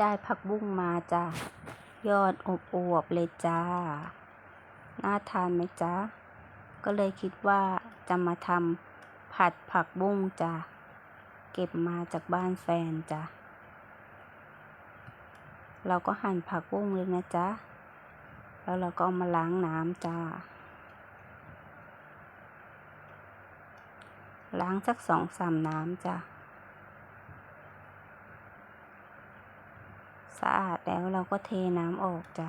ได้ผักบุ้งมาจ้ะยอดอบอวบเลยจ้า น่าทานไหมจ๊ะก็เลยคิดว่าจะมาทำผัดผักบุ้งจ้ะเก็บมาจากบ้านแฟนจ้ะเราก็หั่นผักบุ้งเลยนะจ๊ะ แล้วเราก็เอามาล้างน้ำจ้า ล้างสักสองสามน้ำจ้ะ สะอาดแล้วเราก็เทน้ำออกจ้ะ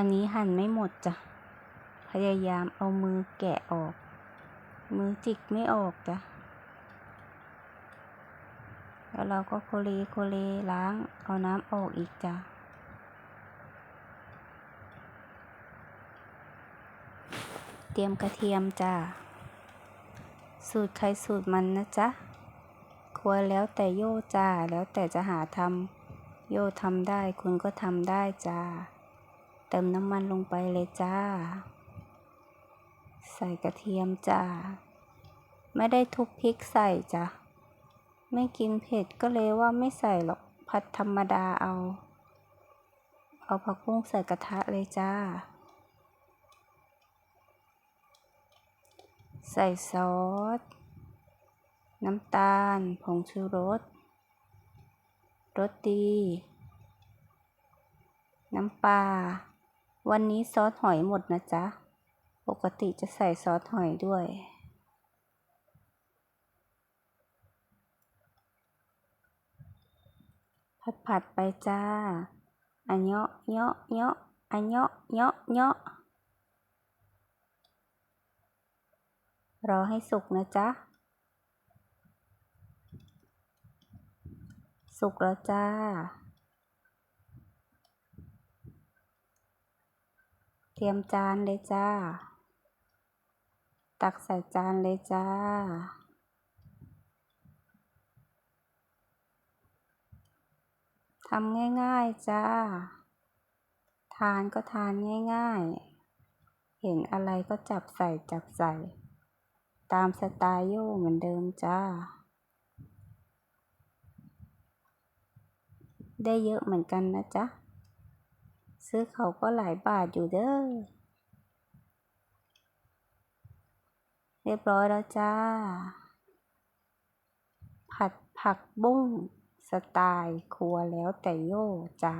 อันนี้หั่นไม่หมดจ้ะ พยายามเอามือแกะออก มือจิกไม่ออกจ้ะ แล้วเราก็โคเลโคเลล้างเอาน้ำออกอีกจ้ะ เต รียมกระเทียมจ้า สูตรใครสูตรมันนะจ๊ะ ครัวแล้วแต่โย่จ้า แล้วแต่จะหาทำโย่ทำได้คุณก็ทำได้จ้า เติมน้ำมันลงไปเลยจ้า ใส่กระเทียมจ้า ไม่ได้ทุบพริกใส่จ้ะ ไม่กินเผ็ดก็เลยว่าไม่ใส่หรอกผัดธรรมดาเอา เอาผักบุ้งใส่กระทะเลยจ้า ใส่ซอส น้ำตาล ผงชูรส รสดี น้ำปลา วันนี้ซอสหอยหมดนะจ๊ะ ปกติจะใส่ซอสหอยด้วย ผัดผัดไปจ้าอันเนาะเนาะเนาะอันเนาะเนาะเนาะ รอให้สุกนะจ๊ะ สุกแล้วจ้า เตรียมจานเลยจ้า ตักใส่จานเลยจ้าทำง่ายๆจ้า ทานก็ทานง่ายๆ เห็นอะไรก็จับใส่จับใส่ ตามสไตล์โยเหมือนเดิมจ้า ได้เยอะเหมือนกันนะจ๊ะ ซื้อเขาก็หลายบาทอยู่เด้อ เรียบร้อยแล้วจ้า ผัดผักบุ้งสไตล์ครัวแล้วแต่โยจ้า